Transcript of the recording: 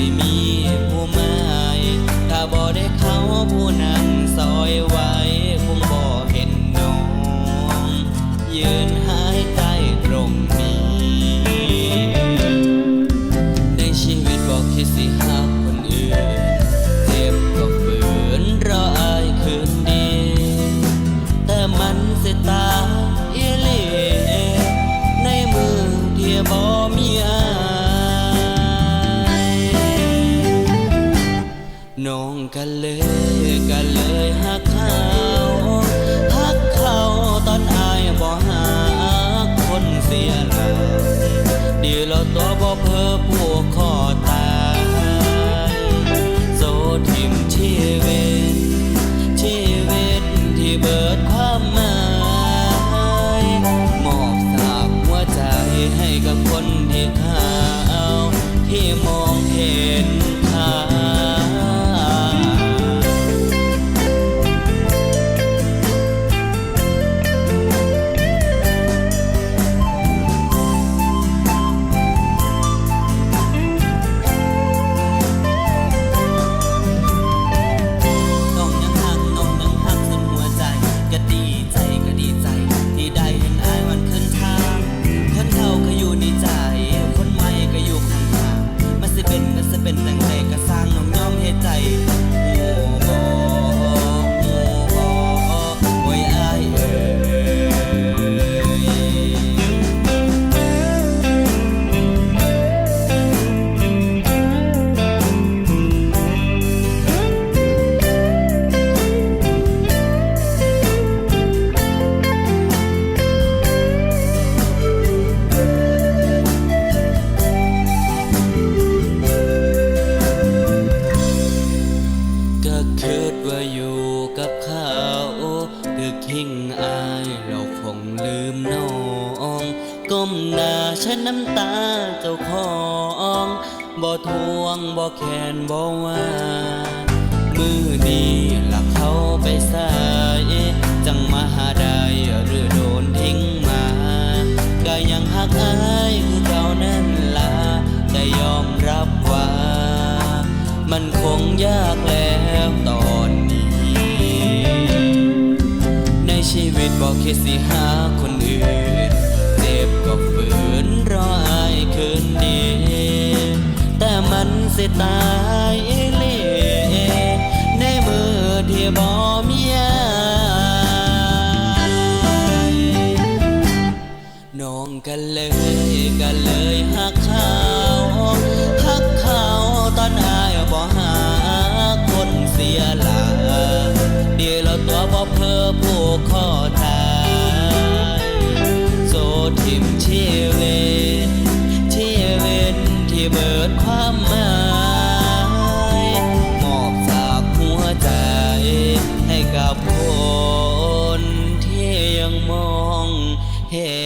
ไม่มีผู้หมายถ้าบอกได้เขาผู้นั้นซอยไว้คงบ่เห็นน้องยืนหายใจตรงนี้ ในชีวิตบอกคิดสิหักคนอื่น เจ็บก็ฝืนรออายคืนดี แต่มันสิตาเอเลีในมือเทียบอมีอา น้องกันเลยกันเลยหักหา ใจก็ดีใจ ก้มหน้าฉันน้ำตาเจ้าของบ่ทวงบ่แค้นบ่ว่ามือนี้ละเขาไปสายจังมาหาได้หรือโดนทิ้งมาก็ยังหักอายคือเก่านั่นละแต่ยอมรับว่า มันคงยากแล้วตอนนี้ ในชีวิตบอกคิดสิหาคนอื่น เจ็บก็ฝืนรออายคืนดี แต่มันสิตายเล่ในมือที่บ่มีอายน้องกันเลยกันเลยหักเขาหักเขาตอนอายบ่หาคนเสียหลาเดียวเราตัวบ่เพอผู้ขอ ทิมชีวิตชีวิตที่เบิดความหมายมอบจากหัวใจให้กับคนที่ยังมองเห็